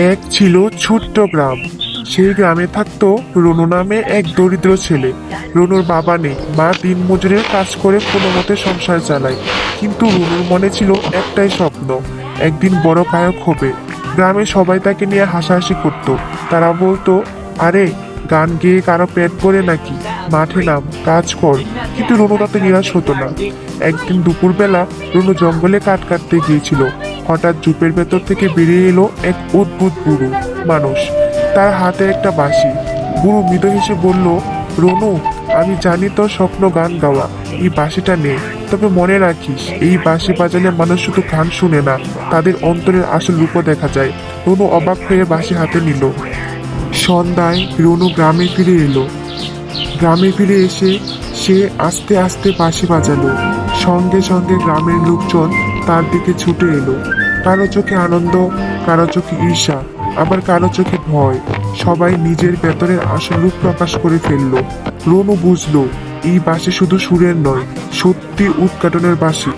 এক ছিল ছোট্ট গ্রাম। সেই গ্রামে থাকতো রনু নামে এক দরিদ্র ছেলে। রনুর বাবা নেই, মা দিন মজুরের কাজ করে কোনো মতে সংসার চালায়। কিন্তু রনুর মনে ছিল একটাই স্বপ্ন, একদিন বড় গায়ক হবে। গ্রামে সবাই তাকে নিয়ে হাসাহাসি করত। তারা বলতো, আরে, গান গেয়ে কারও পেট করে নাকি? মাঠে নাম, কাজ কর। কিন্তু রনু তাতে নিরাশ হতো না। একদিন দুপুরবেলা রনু জঙ্গলে কাঠ কাটতে গিয়েছিল। হঠাৎ জুপের ভেতর থেকে বেরিয়ে এলো এক অদ্ভুত বুড়ো মানুষ। তার হাতে একটা বাঁশি। বুড়ো মৃদ হেসে বলল, রনু, আমি জানি তোর স্বপ্ন গান গাওয়া। এই বাঁশিটা নে। তবে মনে রাখিস, এই বাঁশি বাজালে মানুষ শুধু গান শুনে না, তাদের অন্তরের আসল রূপও দেখা যায়। রনু অবাক হয়ে বাঁশি হাতে নিল। সন্ধ্যায় রনু গ্রামে ফিরে এলো। গ্রামে ফিরে এসে সে আস্তে আস্তে বাঁশি বাজালো। সঙ্গে সঙ্গে গ্রামের লোকজন তার দিকে ছুটে এলো। কারও চোখে আনন্দ, কারও চোখে ঈর্ষা, আবার কারও চোখে ভয়। সবাই নিজের ভেতরের আসল রূপ প্রকাশ করে ফেলল। রনু বুঝলো, এই বাঁশি শুধু সুরের নয়, সত্যি উৎকাটনের বাঁশি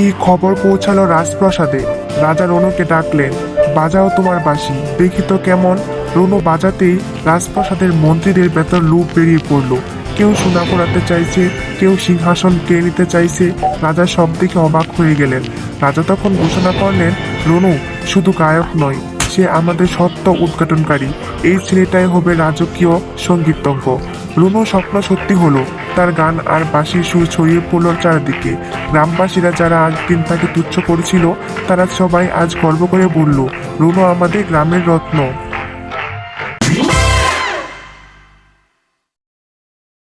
এই খবর পৌঁছালো রাজপ্রাসাদে। রাজা রনুকে ডাকলেন, বাজাও তোমার বাসি, দেখি তো কেমন। রনু বাজাতেই রাজপ্রাসাদের মন্ত্রীদের ভেতর লুপ বেরিয়ে পড়ল। কেউ সোনা পোড়াতে চাইছে, কেউ সিংহাসন কে নিতে চাইছে। রাজা সব দিকে অবাক হয়ে গেলেন। রাজা তখন ঘোষণা করলেন, রনু, শুধু গায়ক নয়, সে আমাদের সত্য উদ্ঘাটনকারী। এই ছেলেটাই হবে রাজকীয় সঙ্গীতজ্ঞ। রুনু স্বপ্ন সত্যি হলো, তার গান আর বাঁশির সুর ছড়িয়ে পড়ল চারদিকে। গ্রামবাসীরা যারা আজ দিন তাকে তুচ্ছ করেছিল, তারা সবাই আজ গর্ব করে বলল, রুনু আমাদের গ্রামের রত্ন।